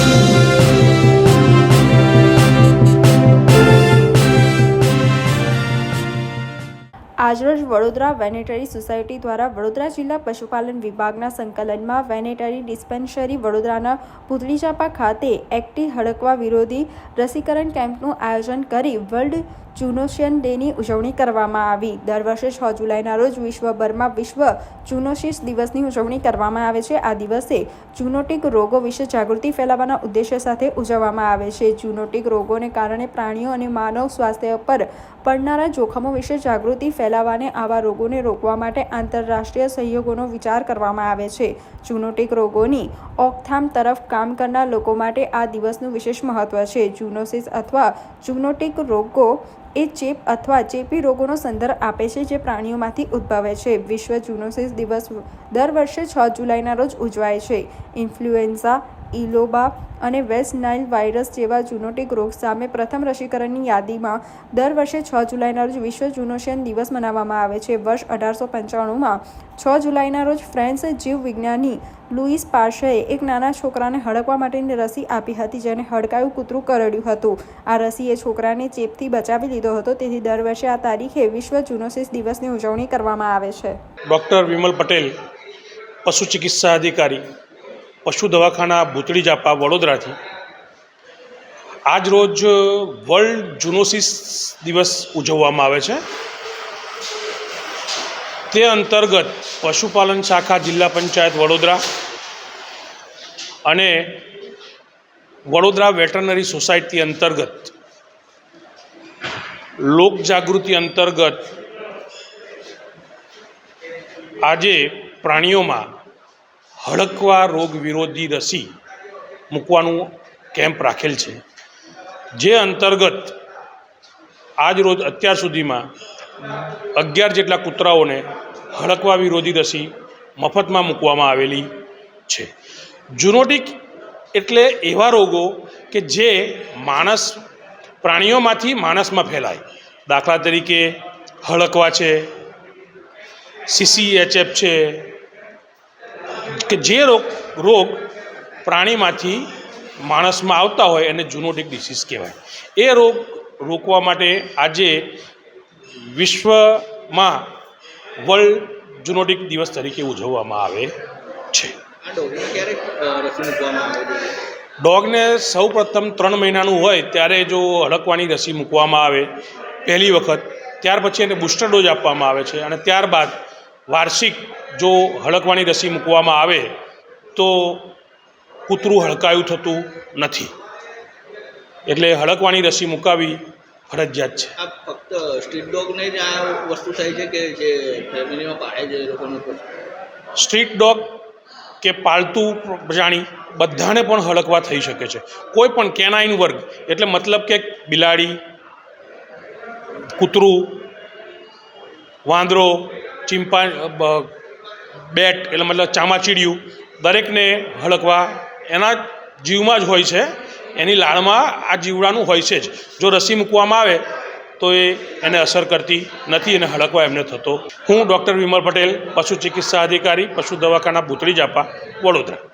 Thank you. આજરોજ Vadodara વેનેટરી society દ્વારા વડોદરા જિલ્લા પશુપાલન વિભાગના સંકલનમાં વેનેટરી ડિસ્પેન્સરી વડોદરાના પુતળીચાપા ખાતે એક્ટી હડકવા વિરોધી રસીકરણ કેમ્પનું આયોજન કરી વર્લ્ડ જુનોશિયન ડેની ઉજવણી કરવામાં આવી. દર વર્ષે છ જુલાઈના રોજ વિશ્વભરમાં વિશ્વ જુનોશિસ દિવસની ઉજવણી કરવામાં આવે છે. આ દિવસે જુનોટિક રોગો વિશે જાગૃતિ ફેલાવવાના ઉદ્દેશ્ય સાથે ઉજવવામાં આવે છે. જુનોટિક રોગોને કારણે પ્રાણીઓ અને માનવ સ્વાસ્થ્ય પર પડનારા જોખમો વિશે જાગૃતિ ફેલાવાને આવા રોગોને રોકવા માટે આંતરરાષ્ટ્રીય સહયોગોનો વિચાર કરવામાં આવે છે. જુનોટિક રોગોની ઓકથામ તરફ કામ કરનાર લોકો માટે આ દિવસનું વિશેષ મહત્વ છે. જુનોસિસ અથવા જુનોટિક રોગો એ ચેપ અથવા ચેપી રોગોનો સંદર્ભ આપે છે જે પ્રાણીઓમાંથી ઉદ્ભવે છે. વિશ્વ જુનોસિસ દિવસ દર વર્ષે છ જુલાઈના રોજ ઉજવાય છે. ઇન્ફ્લુએન્ઝા ઇલોબા અને વેસ્ટ નાઇલ વાયરસ જેવા જુનોટિક રોગ સામે પ્રથમ રસીકરણની યાદીમાં દર વર્ષે છ જુલાઈના રોજ વિશ્વ જુનોશિયન દિવસ મનાવવામાં આવે છે. વર્ષ અઢારસો પંચાણુંમાં છ જુલાઈના રોજ ફ્રેન્ચ જીવવિજ્ઞાની લુઇસ પાર્શેએ એક નાના છોકરાને હડકવા માટેની રસી આપી હતી જેને હડકાયું કૂતરું કરડ્યું હતું. આ રસીએ છોકરાને ચેપથી બચાવી લીધો હતો. તેથી દર વર્ષે આ તારીખે વિશ્વ જુનોસિસ દિવસની ઉજવણી કરવામાં આવે છે. ડૉક્ટર વિમલ પટેલ, પશુ ચિકિત્સા અધિકારી પશુ દવાખાના ભૂતળી જાપા વડોદરાથી. આજ રોજ વર્લ્ડ જુનોસિસ દિવસ ઉજવવામાં આવે છે. તે અંતર્ગત પશુપાલન શાખા જિલ્લા પંચાયત વડોદરા અને વડોદરા વેટરનરી સોસાયટી અંતર્ગત, લોક જાગૃતિ અંતર્ગત આજે પ્રાણીઓમાં હડકવા રોગ વિરોધી રસી મૂકવાનું કેમ્પ રાખેલ છે. જે અંતર્ગત આજ રોજ અત્યાર સુધીમાં અગિયાર જેટલા કૂતરાઓને હડકવા વિરોધી રસી મફતમાં મૂકવામાં આવેલી છે. જુનોટિક એટલે એવા રોગો કે જે માણસ, પ્રાણીઓમાંથી માણસમાં ફેલાય. દાખલા તરીકે હડકવા છે સીસીએચએફ છે કે જે રોગ રોગ પ્રાણીમાંથી માણસમાં આવતા હોય એને જુનોટિક ડિસીઝ કહેવાય. એ રોગ રોકવા માટે આજે વિશ્વમાં વર્લ્ડ જુનોટિક દિવસ તરીકે ઉજવવામાં આવે છે. ડોગને સૌ પ્રથમ ત્રણ મહિનાનું હોય ત્યારે જો હડકવાની રસી મૂકવામાં આવે પહેલી વખત ત્યાર પછી એને બુસ્ટર ડોઝ આપવામાં આવે છે અને ત્યારબાદ વાર્ષિક જો હડકવાની રસી મૂકવામાં આવે તો કૂતરું હડકાયું થતું નથી. એટલે હડકવાની રસી મુકાવી ફરજિયાત છે. આ ફક્ત સ્ટ્રીટ ડોગને જ આ વસ્તુ થાય છે કે જે ફેમિલીમાં પાળે છે એ લોકોને સ્ટ્રીટ ડોગ કે પાલતુ પ્રાણી બધાને પણ હડકવા થઈ શકે છે. કોઈ પણ કેનાઇન વર્ગ એટલે મતલબ કે બિલાડી કૂતરું વાંદરો ચિંપા બેટ એટલે મતલબ ચામાચીડિયું દરેકને હડકવા એના જીવમાં જ હોય છે. એની લાળમાં આ જીવડાનું હોય છે જ. જો રસી મૂકવામાં આવે તો એ એને અસર કરતી નથી અને હડકવા એમને થતો. હું ડૉક્ટર વિમલ પટેલ, પશુ ચિકિત્સા અધિકારી, પશુ દવાખાના ભૂતળી જાપા, વડોદરા.